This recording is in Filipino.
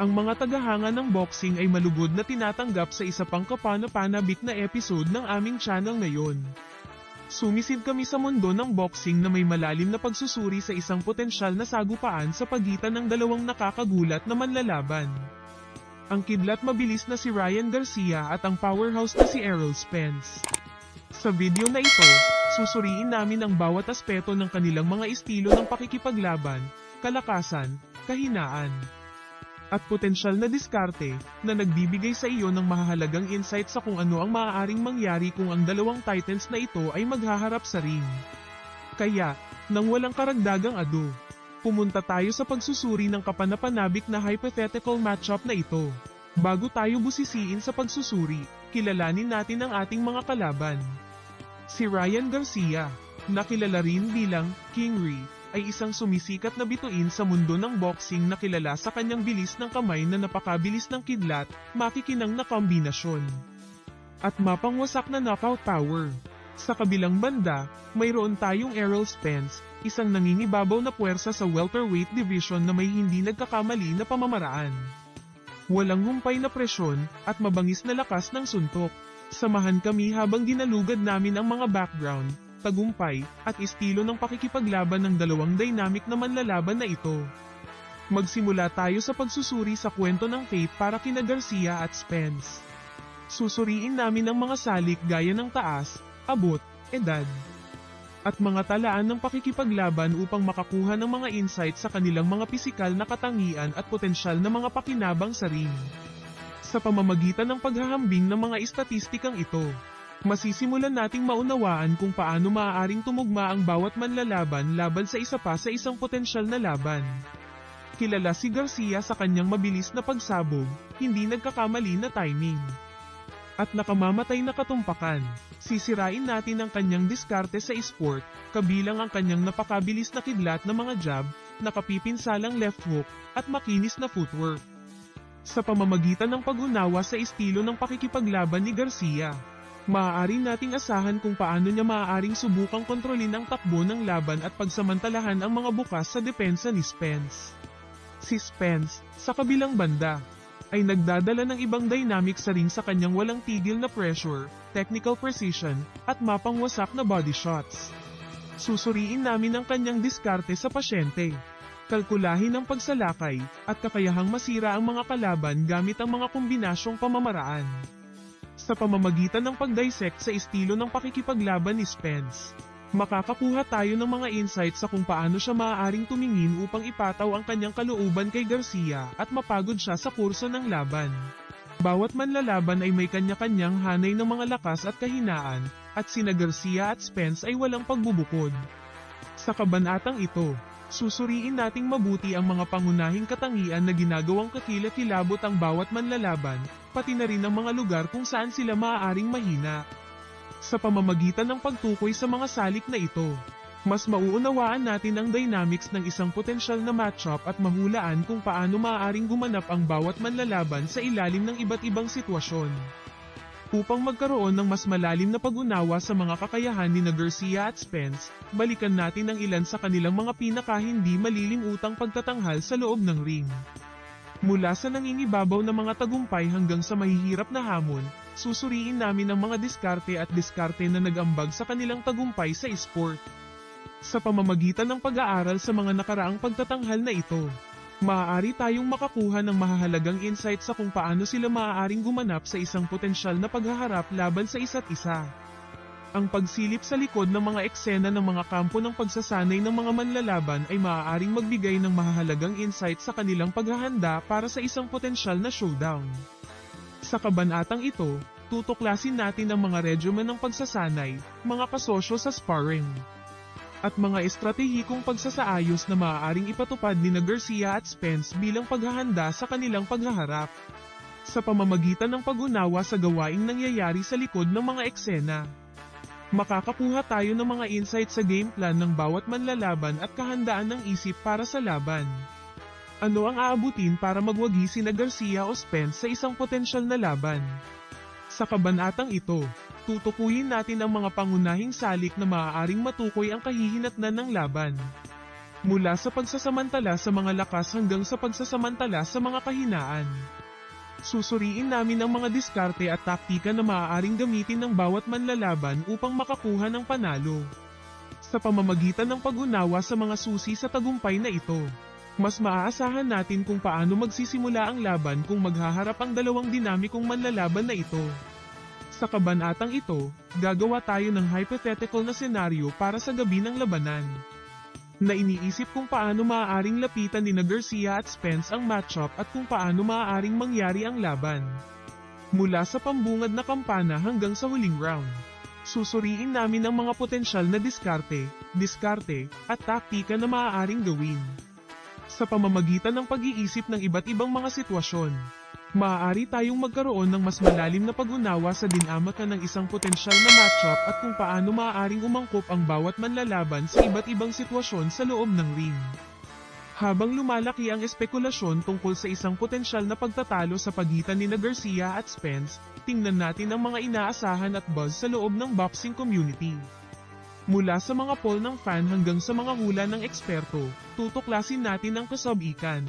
Ang mga tagahanga ng boxing ay malugod na tinatanggap sa isa pang kapana-panabik na episode ng aming channel ngayon. Sumisid kami sa mundo ng boxing na may malalim na pagsusuri sa isang potensyal na sagupaan sa pagitan ng dalawang nakakagulat na manlalaban. Ang kidlat mabilis na si Ryan Garcia at ang powerhouse na si Errol Spence. Sa video na ito, susuriin namin ang bawat aspeto ng kanilang mga estilo ng pakikipaglaban, kalakasan, kahinaan, at potensyal na diskarte na nagbibigay sa iyo ng mahahalagang insight sa kung ano ang maaaring mangyari kung ang dalawang titans na ito ay maghaharap sa ring. Kaya, nang walang karagdagang ado, pumunta tayo sa pagsusuri ng kapanapanabik na hypothetical matchup na ito. Bago tayo busisiin sa pagsusuri, kilalanin natin ang ating mga kalaban. Si Ryan Garcia, nakilala rin bilang King Ree, ay isang sumisikat na bituin sa mundo ng boxing na kilala sa kanyang bilis ng kamay na napakabilis ng kidlat, makikinang na kombinasyon. At mapangwasak na knockout power. Sa kabilang banda, mayroon tayong Errol Spence, isang nangingibabaw na puwersa sa welterweight division na may hindi nagkakamali na pamamaraan. Walang humpay na presyon, at mabangis na lakas ng suntok. Samahan kami habang ginalugad namin ang mga background, tagumpay, at estilo ng pakikipaglaban ng dalawang dynamic na manlalaban na ito. Magsimula tayo sa pagsusuri sa kwento ng fate para kina Garcia at Spence. Susuriin namin ang mga salik gaya ng taas, abot, edad, at mga talaan ng pakikipaglaban upang makakuha ng mga insight sa kanilang mga pisikal na katangian at potensyal na mga pakinabang sa ring. Sa pamamagitan ng paghahambing ng mga estatistikang ito, masisimulan nating maunawaan kung paano maaaring tumugma ang bawat manlalaban laban sa isa pa sa isang potensyal na laban. Kilala si Garcia sa kanyang mabilis na pagsabog, hindi nagkakamali na timing. At nakamamatay na katumpakan, sisirain natin ang kanyang diskarte sa esport, kabilang ang kanyang napakabilis na kidlat na mga jab, nakapipinsalang left hook, at makinis na footwork. Sa pamamagitan ng pag-unawa sa estilo ng pakikipaglaban ni Garcia, maaari nating asahan kung paano niya maaaring subukang kontrolin ang takbo ng laban at pagsamantalahan ang mga bukas sa depensa ni Spence. Si Spence, sa kabilang banda, ay nagdadala ng ibang dynamic sa ring sa kanyang walang tigil na pressure, technical precision, at mapangwasak na body shots. Susuriin namin ang kanyang diskarte sa pasyente. Kalkulahin ang pagsalakay, at kakayahang masira ang mga kalaban gamit ang mga kombinasyong pamamaraan. Sa pamamagitan ng pag-dissect sa estilo ng pakikipaglaban ni Spence, makakakuha tayo ng mga insights sa kung paano siya maaaring tumingin upang ipataw ang kanyang kalooban kay Garcia at mapagod siya sa kurso ng laban. Bawat manlalaban ay may kanya-kanyang hanay ng mga lakas at kahinaan, at sina Garcia at Spence ay walang pagbubukod. Sa kabanatang ito, susuriin nating mabuti ang mga pangunahing katangian na ginagawang kakilakilabot ang bawat manlalaban, pati na rin ang mga lugar kung saan sila maaaring mahina. Sa pamamagitan ng pagtukoy sa mga salik na ito, mas mauunawaan natin ang dynamics ng isang potensyal na matchup at mahulaan kung paano maaaring gumanap ang bawat manlalaban sa ilalim ng iba't ibang sitwasyon. Upang magkaroon ng mas malalim na pag-unawa sa mga kakayahan ni na Garcia at Spence, balikan natin ang ilan sa kanilang mga pinaka hindi malilimutang pagtatanghal sa loob ng ring. Mula sa nangingibabaw na mga tagumpay hanggang sa mahihirap na hamon, susuriin namin ang mga diskarte at diskarte na nagambag sa kanilang tagumpay sa esport. Sa pamamagitan ng pag-aaral sa mga nakaraang pagtatanghal na ito, maaari tayong makakuha ng mahahalagang insight sa kung paano sila maaaring gumanap sa isang potensyal na paghaharap laban sa isa't isa. Ang pagsilip sa likod ng mga eksena ng mga kampo ng pagsasanay ng mga manlalaban ay maaaring magbigay ng mahahalagang insight sa kanilang paghahanda para sa isang potensyal na showdown. Sa kabanatang ito, tutuklasin natin ang mga regimen ng pagsasanay, mga kasosyo sa sparring, at mga estratehikong pagsasaayos na maaaring ipatupad ni na Garcia at Spence bilang paghahanda sa kanilang paghaharap. Sa pamamagitan ng pag-unawa sa gawaing nangyayari sa likod ng mga eksena, makakakuha tayo ng mga insight sa game plan ng bawat manlalaban at kahandaan ng isip para sa laban. Ano ang aabutin para magwagi sina Garcia o Spence sa isang potensyal na laban? Sa kabanatang ito, tutukuyin natin ang mga pangunahing salik na maaaring matukoy ang kahihinatnan ng laban. Mula sa pagsasamantala sa mga lakas hanggang sa pagsasamantala sa mga kahinaan. Susuriin namin ang mga diskarte at taktika na maaaring gamitin ng bawat manlalaban upang makakuha ng panalo. Sa pamamagitan ng pag-unawa sa mga susi sa tagumpay na ito, mas maaasahan natin kung paano magsisimula ang laban kung maghaharap ang dalawang dinamikong manlalaban na ito. Sa kabanatang ito, gagawa tayo ng hypothetical na senaryo para sa gabi ng labanan na iniisip kung paano maaaring lapitan ni na Garcia at Spence ang matchup at kung paano maaaring mangyari ang laban. Mula sa pambungad na kampana hanggang sa huling round. Susuriin namin ang mga potensyal na diskarte, diskarte, at taktika na maaaring gawin. Sa pamamagitan ng pag-iisip ng iba't ibang mga sitwasyon, maaari tayong magkaroon ng mas malalim na pag-unawa sa dinamakan ng isang potensyal na matchup at kung paano maaaring umangkop ang bawat manlalaban sa iba't ibang sitwasyon sa loob ng ring. Habang lumalaki ang espekulasyon tungkol sa isang potensyal na pagtatalo sa pagitan ni na Garcia at Spence, tingnan natin ang mga inaasahan at buzz sa loob ng boxing community. Mula sa mga poll ng fan hanggang sa mga hula ng eksperto, tutuklasin natin ang kasabikan.